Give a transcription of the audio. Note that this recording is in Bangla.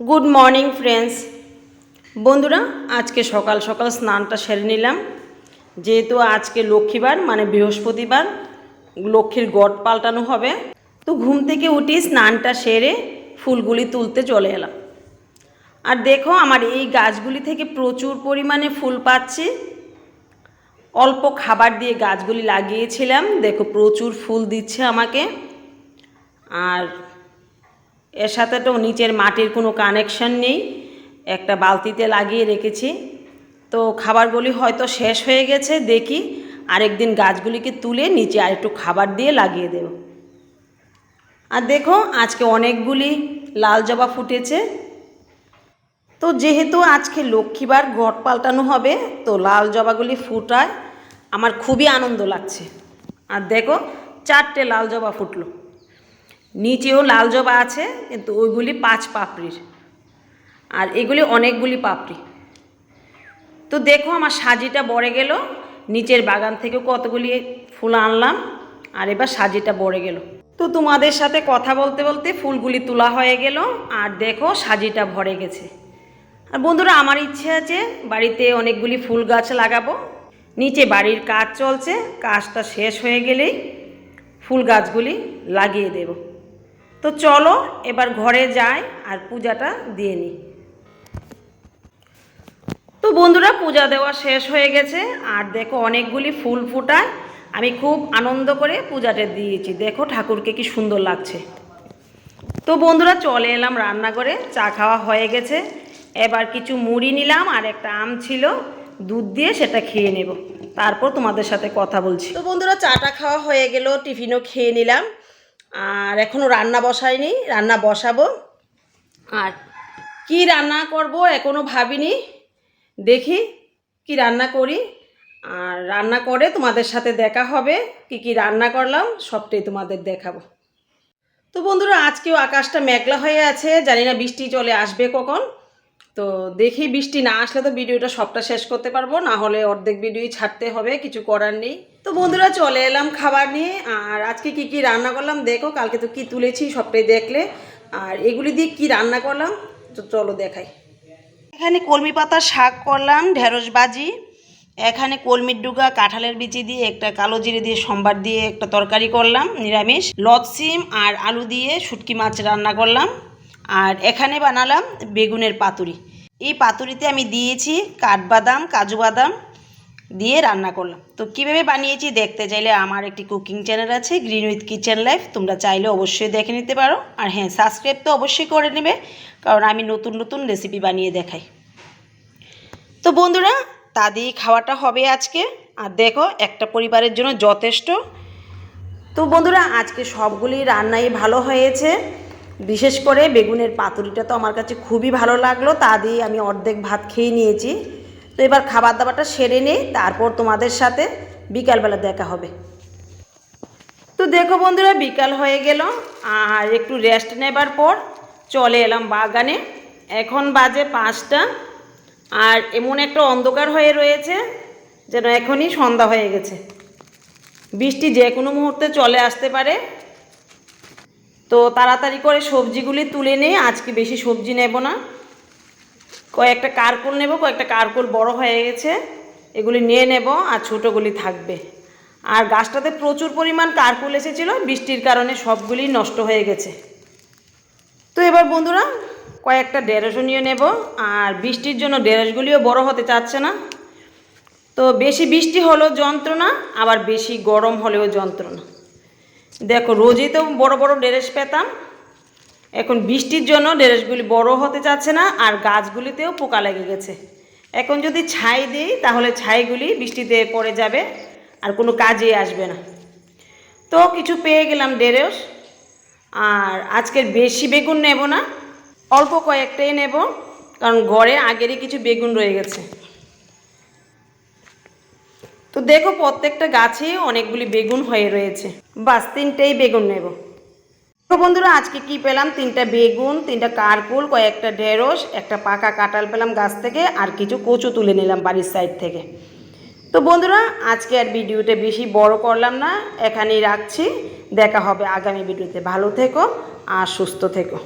গুড মর্নিং ফ্রেন্ডস বন্ধুরা, আজকে সকাল সকাল স্নানটা সেরে নিলাম। যেহেতু আজকে লক্ষ্মীবার মানে বৃহস্পতিবার, লক্ষ্মীর গড় পাল্টানো হবে, তো ঘুম থেকে উঠি স্নানটা সেরে ফুলগুলি তুলতে চলে এলাম। আর দেখো, আমার এই গাছগুলি থেকে প্রচুর পরিমাণে ফুল পাচ্ছি। অল্প খাবার দিয়ে গাছগুলি লাগিয়েছিলাম। দেখো, প্রচুর ফুল দিচ্ছে আমাকে। আর এর সাথে তো নিচের মাটির কোনো কানেকশন নেই। একটা বালতিতে লাগিয়ে রেখেছি। তো খাবারগুলি হয়তো শেষ হয়ে গেছে, দেখি আরেকদিন গাছগুলিকে তুলে নিচে আরেকটু খাবার দিয়ে লাগিয়ে দেব। আর দেখো, আজকে অনেকগুলি লাল জবা ফুটেছে। তো যেহেতু আজকে লক্ষ্মীবার ঘট পাল্টানো হবে, তো লাল জবাগুলি ফুটায় আমার খুবই আনন্দ লাগছে। আর দেখো, চারটে লাল জবা ফুটলো। নিচেও লাল জবা আছে, কিন্তু ওইগুলি পাঁচ পাপড়ির। আর এগুলি অনেকগুলি পাপড়ি। তো দেখো আমার সাজিটা বড়ে গেল, নিচের বাগান থেকে কতগুলি ফুল আনলাম, আর এবার সাজিটা বড়ে গেল। তো তোমাদের সাথে কথা বলতে বলতে ফুলগুলি তোলা হয়ে গেল, আর দেখো সাজিটা ভরে গেছে। আর বন্ধুরা, আমার ইচ্ছে আছে বাড়িতে অনেকগুলি ফুল গাছ লাগাবো। নিচে বাড়ির কাজ চলছে, কাজটা শেষ হয়ে গেলেই ফুল গাছগুলি লাগিয়ে দেব। তো চলো, এবার ঘরে যাই আর পূজাটা দিয়ে নিই। তো বন্ধুরা, পূজা দেওয়া শেষ হয়ে গেছে, আর দেখো অনেকগুলি ফুল ফুটায়। আমি খুব আনন্দ করে পূজাটা দিয়েছি। দেখো ঠাকুরকে কি সুন্দর লাগছে। তো বন্ধুরা, চলে এলাম রান্নাঘরে, চা খাওয়া হয়ে গেছে। এবার কিছু মুড়ি নিলাম আর একটা আম ছিল। দুধ দিয়ে সেটা খেয়ে নেব। তারপর তোমাদের সাথে কথা বলছি। তো বন্ধুরা, চাটা খাওয়া হয়ে গেল, টিফিনও খেয়ে নিলাম। আর এখনও রান্না বসাইনি, রান্না বসাবো। আর কি রান্না করব এখনও ভাবিনি। দেখি কি রান্না করি। আর রান্না করে তোমাদের সাথে দেখা হবে, কি কি রান্না করলাম, সবটাই তোমাদের দেখাবো। তো বন্ধুরা, আজকেও আকাশটা মেঘলা হয়ে আছে, জানি না বৃষ্টি চলে আসবে কখন। তো দেখি বৃষ্টি না আসলে তো ভিডিওটা সবটা শেষ করতে পারব, না হলে অর্ধেক ভিডিওই ছাড়তে হবে, কিছু করার নেই। তো বন্ধুরা, চলে এলাম খাবার নিয়ে, আর আজকে কি কি রান্না করলাম দেখো, কালকে তো কি তুলেছি সবটাই দেখলে। আর এগুলি দিয়ে কি রান্না করলাম, তো চলো দেখাই। এখানে কলমি পাতার শাক করলাম, ঢেঁড়স ভাজি। এখানে কলমির ডুগা, কাঁঠালের বিচি দিয়ে একটা কালো জিরে দিয়ে সম্বার দিয়ে একটা তরকারি করলাম, নিরামিষ। লতসিম আর আলু দিয়ে শুটকি মাছ রান্না করলাম। আর এখানে বানালাম বেগুনের পাতুরি। এই পাতুরিতে আমি দিয়েছি কাঠবাদাম, কাজু বাদাম দিয়ে রান্না করলাম। তো কীভাবে বানিয়েছি দেখতে চাইলে আমার একটি কুকিং চ্যানেল আছে গ্রিন উইথ কিচেন লাইফ তোমরা চাইলে অবশ্যই দেখে নিতে পারো। আর হ্যাঁ সাবস্ক্রাইব তো অবশ্যই করে নেবে, কারণ আমি নতুন নতুন রেসিপি বানিয়ে দেখাই। তো বন্ধুরা, তা দিয়ে খাওয়াটা হবে আজকে। আর দেখো, একটা পরিবারের জন্য যথেষ্ট। তো বন্ধুরা, আজকে সবগুলি রান্নাই ভালো হয়েছে। বিশেষ করে বেগুনের পাতুরিটা তো আমার কাছে খুবই ভালো লাগল, তা দিয়ে আমি অর্ধেক ভাত খেয়ে নিয়েছি। তো এবার খাবার দাবারটা সেরে নেই, তারপর তোমাদের সাথে বিকালবেলা দেখা হবে। তো দেখো বন্ধুরা, বিকাল হয়ে গেল, আর একটু রেস্ট নেবার পর চলে এলাম বাগানে। এখন বাজে পাঁচটা, আর এমন একটা অন্ধকার হয়ে রয়েছে যেন এখনই সন্ধ্যা হয়ে গেছে। বৃষ্টি যে কোনো মুহূর্তে চলে আসতে পারে। তো তাড়াতাড়ি করে সবজিগুলি তুলে নেই আজকে বেশি সবজি নেব না। কয়েকটা কারকুল নেব, কয়েকটা কারকুল বড় হয়ে গেছে, এগুলি নিয়ে নেব আর ছোটোগুলি থাকবে। আর গাছটাতে প্রচুর পরিমাণ কারকুল এসেছিল, বৃষ্টির কারণে সবগুলি নষ্ট হয়ে গেছে। তো এবার বন্ধুরা, কয়েকটা ডেরসও নিয়ে নেব, আর বৃষ্টির জন্য ডেরসগুলিও বড় হতে চাচ্ছে না। তো বেশি বৃষ্টি হলেও যন্ত্রণা, আবার বেশি গরম হলেও যন্ত্রণা। দেখো, রোজই তো বড় বড় ড্রেস পেতাম। এখন বৃষ্টির জন্য ড্রেসগুলি বড় হতে চাচ্ছে না, আর গাছগুলিতেও পোকা লেগে গেছে। এখন যদি ছাই দিই, তাহলে ছাইগুলি বৃষ্টিতে পড়ে যাবে, আর কোনো কাজে আসবে না। তো কিছু পেয়ে গেলাম ডেরেস আর আজকের বেশি বেগুন নেব না, অল্প কয়েকটাই নেব, কারণ ঘরে আগেরই কিছু বেগুন রয়ে গেছে। তো দেখো প্রত্যেকটা গাছেই অনেকগুলি বেগুন হয়ে রয়েছে। বাস, তিনটেই বেগুন নেব। তো বন্ধুরা, আজকে কি পেলাম? তিনটা বেগুন, তিনটা কারকুল কয়েকটা ঢেঁড়স, একটা পাকা কাঁঠাল পেলাম গাছ থেকে, আর কিছু কচু তুলে নিলাম বাড়ির সাইড থেকে। তো বন্ধুরা, আজকে আর ভিডিওটা বেশি বড় করলাম না, এখানেই রাখছি। দেখা হবে আগামী ভিডিওতে। ভালো থেকো আর সুস্থ থেকো।